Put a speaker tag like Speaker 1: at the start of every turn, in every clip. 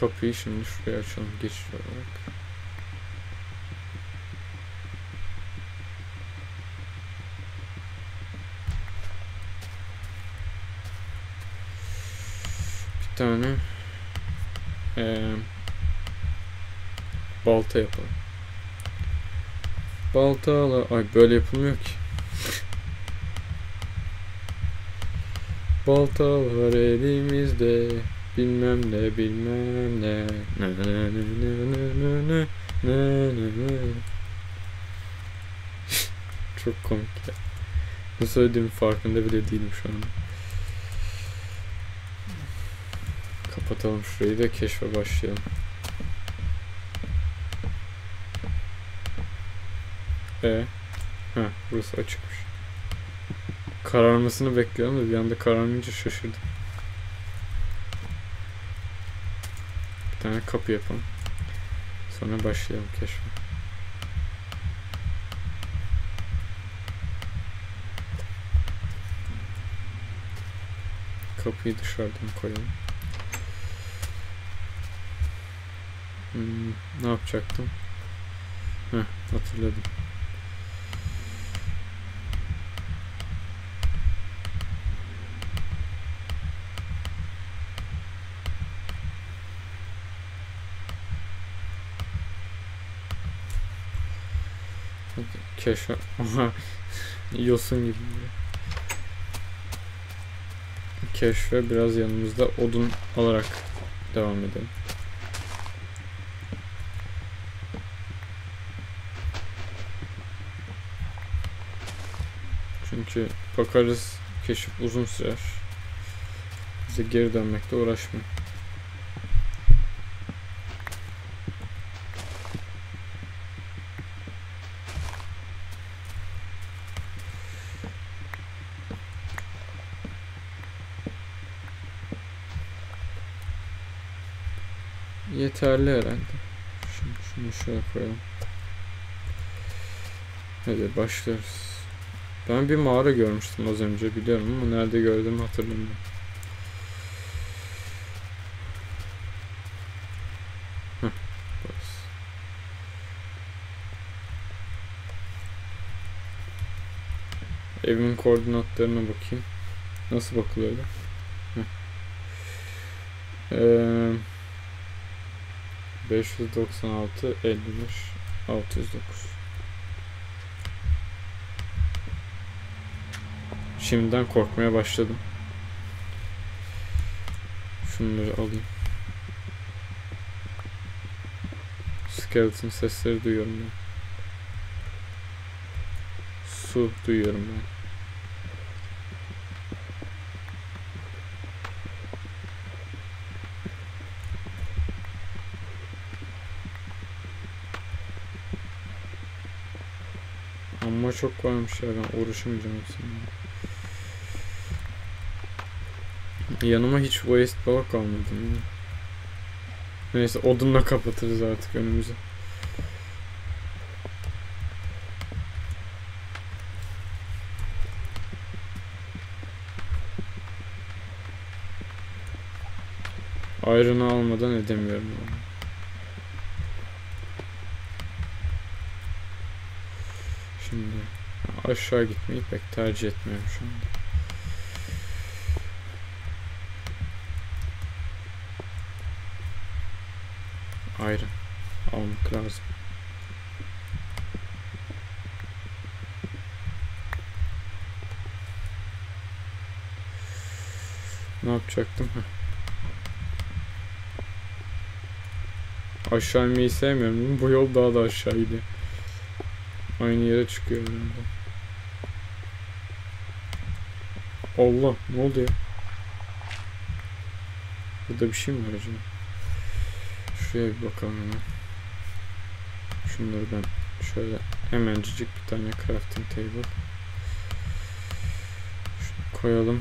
Speaker 1: kapıyı şimdi şuraya açalım geçiş olarak. Bir tane eee, balta yapalım. Baltalı ay böyle yapılmıyor ki. Baltalar elimizde bilmem ne bilmem ne ne ne ne ne ne ne ne ne ne Çok komik ya. Ne söylediğimin farkında bile değilim şu an. Kapatalım şurayı da keşfe başlayalım. E, ha burası açıkmış. Kararmasını bekliyorum da bir anda kararmayınca şaşırdım. Tane kapı yapalım. Sonra başlayalım keşfe. Kapıyı dışarıdan koyalım. Hmm, ne yapacaktım? Heh, hatırladım. Keşfe. Aha. Yosun gibi. Keşfe biraz yanımızda odun alarak devam edelim. Çünkü bakarız keşif uzun sürer. Bize geri dönmekte uğraşmayın. Yeterli herhalde. Şimdi şunu şöyle koyalım. Hadi başlıyoruz. Ben bir mağara görmüştüm az önce biliyorum ama nerede gördüğümü hatırlamıyorum. Heh, burası. Evimin koordinatlarına bakayım. Nasıl bakılıyordu? Heh. Ee, 596 55 609 Şimdiden korkmaya başladım. Şunları alayım. Skeleton sesleri duyuyorum ben. Su duyuyorum ben. Ama çok varmış ya ben uğraşamayacağım hepsini. Yanıma hiç waste block almadım ya. Neyse odunla kapatırız artık önümüzü. Ayrını almadan edemiyorum. Yani. Şimdi aşağı gitmeyi pek tercih etmiyorum şu anda. Ayrı almak lazım. Ne yapacaktım? Aşağı inmeyi sevmiyorum. Bu yol daha da aşağı gidiyor. Aynı yere çıkıyor herhalde. Allah ne oldu ya? Burada bir şey mi var acaba? Şuraya bir bakalım hemen. Şunları ben şöyle hemencik bir tane crafting table. Şunu koyalım.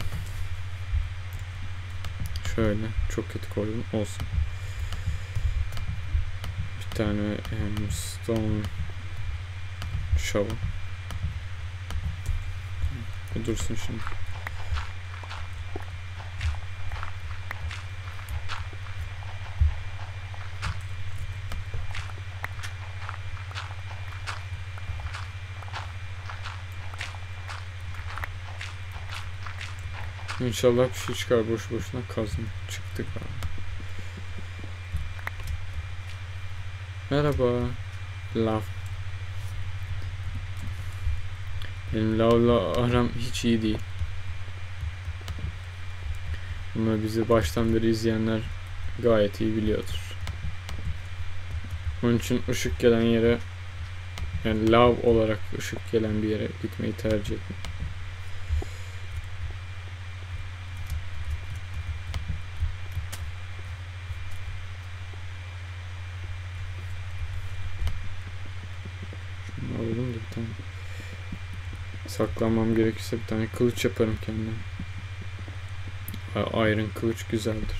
Speaker 1: Şöyle çok kötü koydum olsun. Bir tane um, stone shovel. Dursun şimdi. İnşallah bir şey çıkar boş boşuna kazma. Çıktık abi. Merhaba. Lav. Benim lavla aram hiç iyi değil. Ama bizi baştan beri izleyenler gayet iyi biliyordur. Onun için ışık gelen yere yani lav olarak ışık gelen bir yere gitmeyi tercih ettim. Şunu alalım da bir tane. Saklanmam gerekirse bir tane kılıç yaparım kendime. Iron kılıç güzeldir.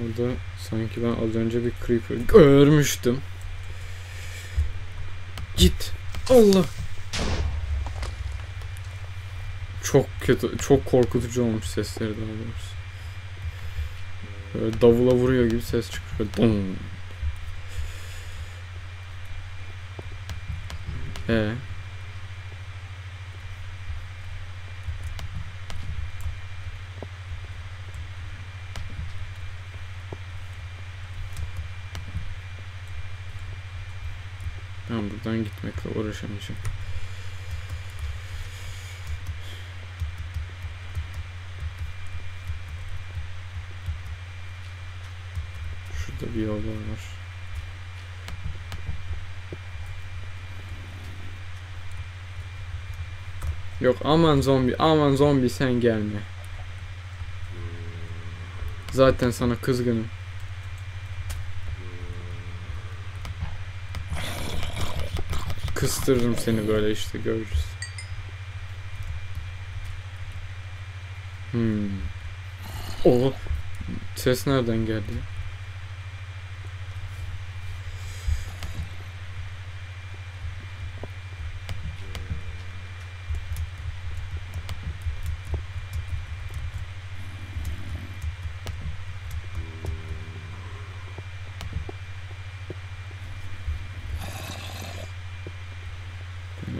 Speaker 1: Orada sanki ben az önce bir creeper görmüştüm. Git. Allah. Çok kötü, çok korkutucu olmuş sesleri daha doğrusu. Böyle davula vuruyor gibi ses çıkıyor. Bum. Ee. Ben buradan gitmekle uğraşamayacağım. Şurada bir yol var. Yok aman zombi aman zombi sen gelme. Zaten sana kızgınım. Kıstırırım seni böyle işte görürüz. Hmm. O ses nereden geldi?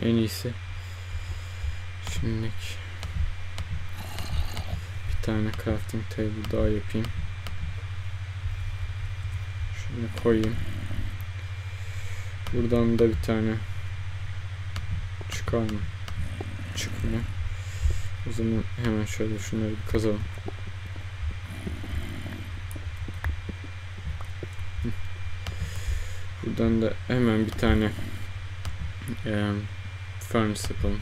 Speaker 1: En iyisi. Şimdilik bir tane crafting table daha yapayım. Şunu koyayım. Buradan da bir tane çıkar mı? Çıkmıyor. O zaman hemen şöyle şunları bir kazalım. Buradan da hemen bir tane eee furnace yapalım.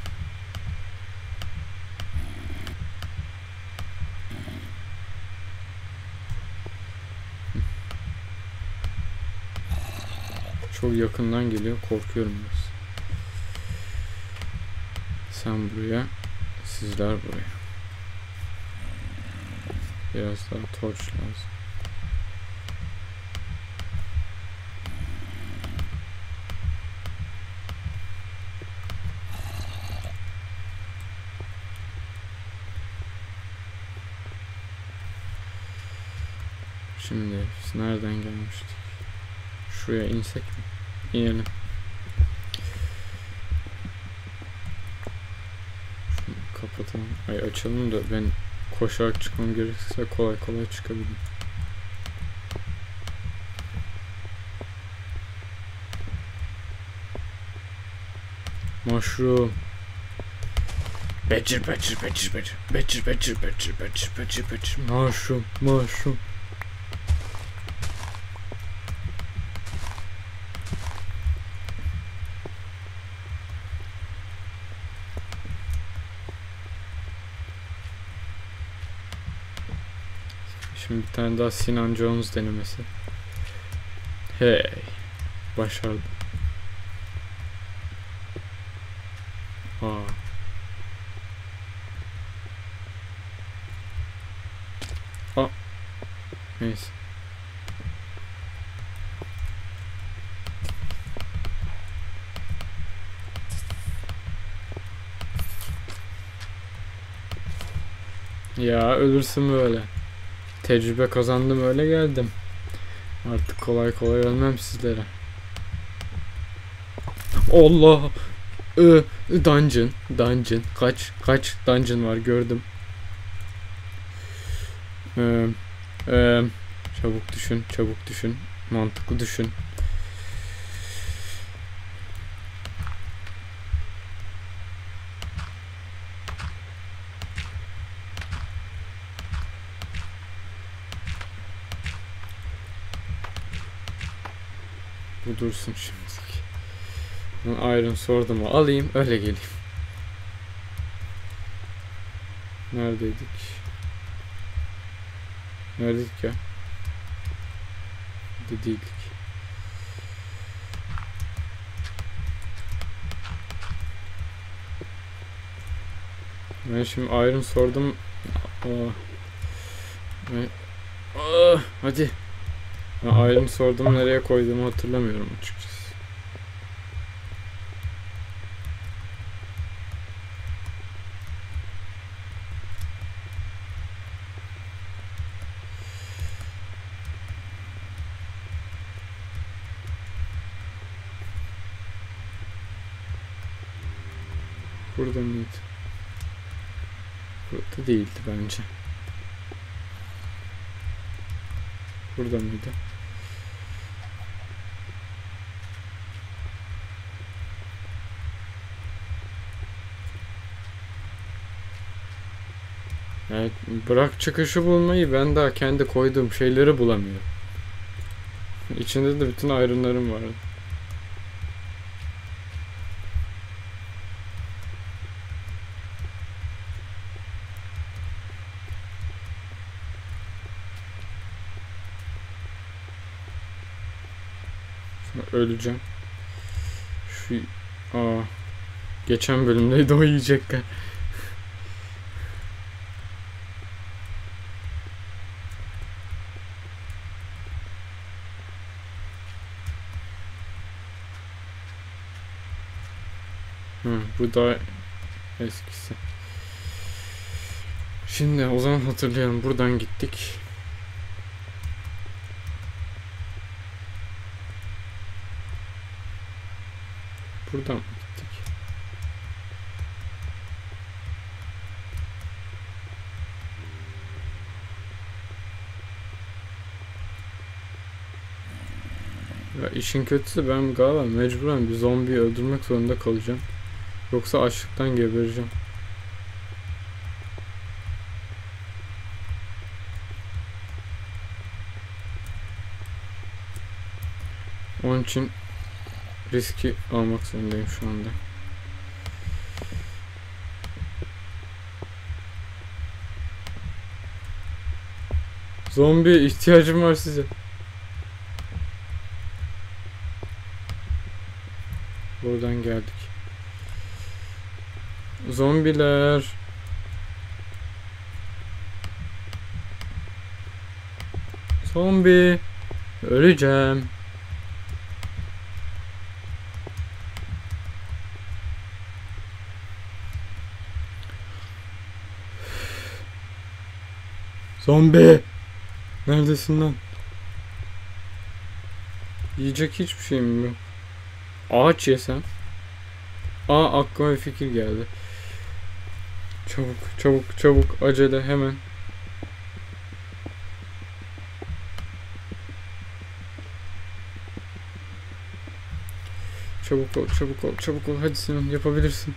Speaker 1: Çok yakından geliyor. Korkuyorum biraz. Sen buraya. Sizler buraya. Biraz daha torç lazım. Şimdi biz nereden gelmiştik? Şuraya insek mi? İnelim. Şunu kapatalım. Ay açalım da ben koşarak çıkmam gerekirse kolay kolay çıkabilirim. Mushroom. Becir becir becir becir. Becir becir becir becir becir becir. Mushroom. Mushroom. Şimdi bir tane daha Sinan Jones denemesi. Hey. Başardım. Aa. Aa. Neyse. Ya ölürsün böyle. Tecrübe kazandım öyle geldim. Artık kolay kolay ölmem sizlere. Allah! Ö, dungeon, dungeon. Kaç, kaç dungeon var gördüm. Ee, e, çabuk düşün, çabuk düşün. Mantıklı düşün. Bu dursun şimdilik. Ben Iron Sword'umu alayım öyle geleyim. Neredeydik? Neredeydik ya? De. Ben şimdi Iron Sword'um Aa. Aa, hadi. Ben Iron Sword'umu nereye koyduğumu hatırlamıyorum açıkçası. Burada mıydı? Burada değildi bence. Burada mıydı? Yani bırak çıkışı bulmayı ben daha kendi koyduğum şeyleri bulamıyorum. İçinde de bütün ayrımlarım var. Sonra öleceğim. Şu aa geçen bölümdeydi o yiyecekler. Hı, bu da eskisi. Şimdi o zaman hatırlayalım. Buradan gittik. Buradan mı gittik? Ya işin kötüsü ben galiba mecburen bir zombiyi öldürmek zorunda kalacağım. Yoksa açlıktan gebereceğim. Onun için riski almak zorundayım şu anda. Zombi ihtiyacım var size. Buradan geldik. Zombiler. Zombi. Öleceğim. Zombi. Neredesin lan? Yiyecek hiçbir şeyim yok. Ağaç yesem. Aa aklıma bir fikir geldi. Çabuk çabuk çabuk acele hemen. Çabuk ol çabuk ol çabuk ol hadi Sinan yapabilirsin.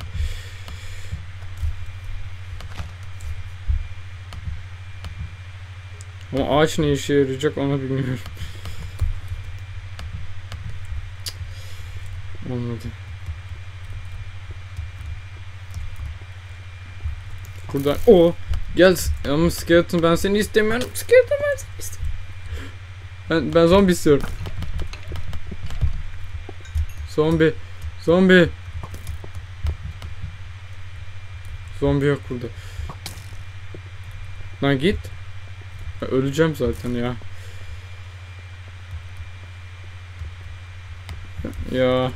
Speaker 1: Ama ağaç ne işe yarayacak onu bilmiyorum. Olmadı. Buradan o gel ama skeleton ben seni istemiyorum. Skeleton ben seni istemiyorum. Ben, ben zombi istiyorum. Zombi. Zombi. Zombi yok burada. Lan git. Öleceğim zaten ya. Ya.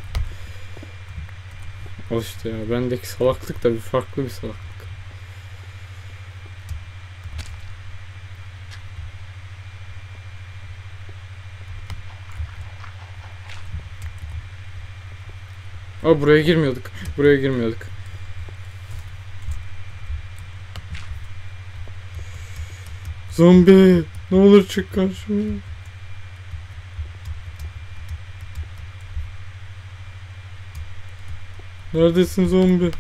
Speaker 1: Al işte ya. Bendeki salaklık da bir farklı bir salaklık. Aa buraya girmiyorduk. Buraya girmiyorduk. Zombi. Ne olur çık karşıma. Neredesin zombi?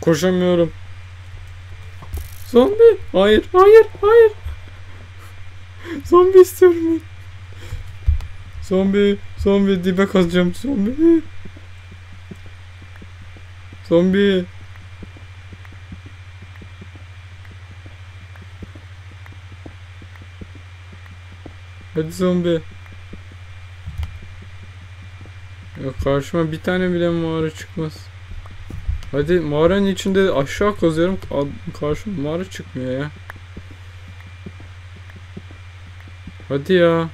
Speaker 1: Koşamıyorum. Zombi. Hayır, hayır, hayır. Zombi istiyorum ben. Zombi, zombi dibe kazacağım zombi. Zombi. Hadi zombi. Ya karşıma bir tane bile mağara çıkmaz. Hadi mağaranın içinde aşağı kazıyorum. Karşıma mağara çıkmıyor ya. Hadi ya.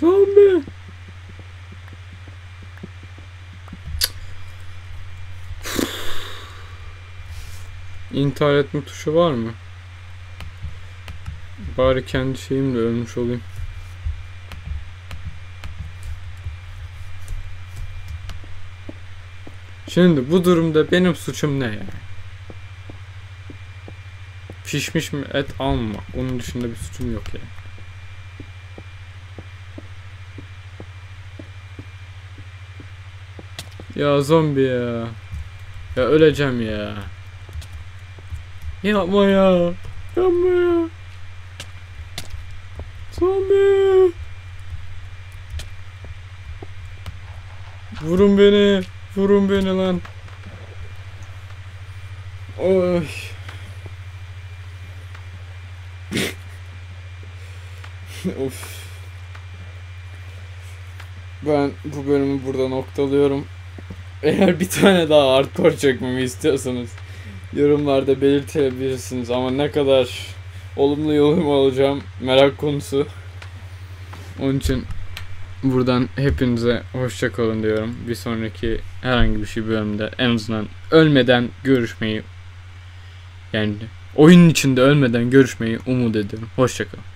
Speaker 1: Zombi. İntihar etme tuşu var mı? Bari kendi şeyimle ölmüş olayım. Şimdi bu durumda benim suçum ne ya? Pişmiş mi et almamak. Onun dışında bir suçum yok ya. Ya zombi ya. Ya öleceğim ya. Yapma ya. Yapma ya. Zombi. Vurun beni. Vurun beni lan. Oy. of. Ben bu bölümü burada noktalıyorum. Eğer bir tane daha hardcore çekmemi istiyorsanız yorumlarda belirtebilirsiniz ama ne kadar olumlu yorum alacağım merak konusu. Onun için buradan hepinize hoşça kalın diyorum. Bir sonraki herhangi bir şey bölümde en azından ölmeden görüşmeyi yani oyunun içinde ölmeden görüşmeyi umut ediyorum. Hoşça kalın.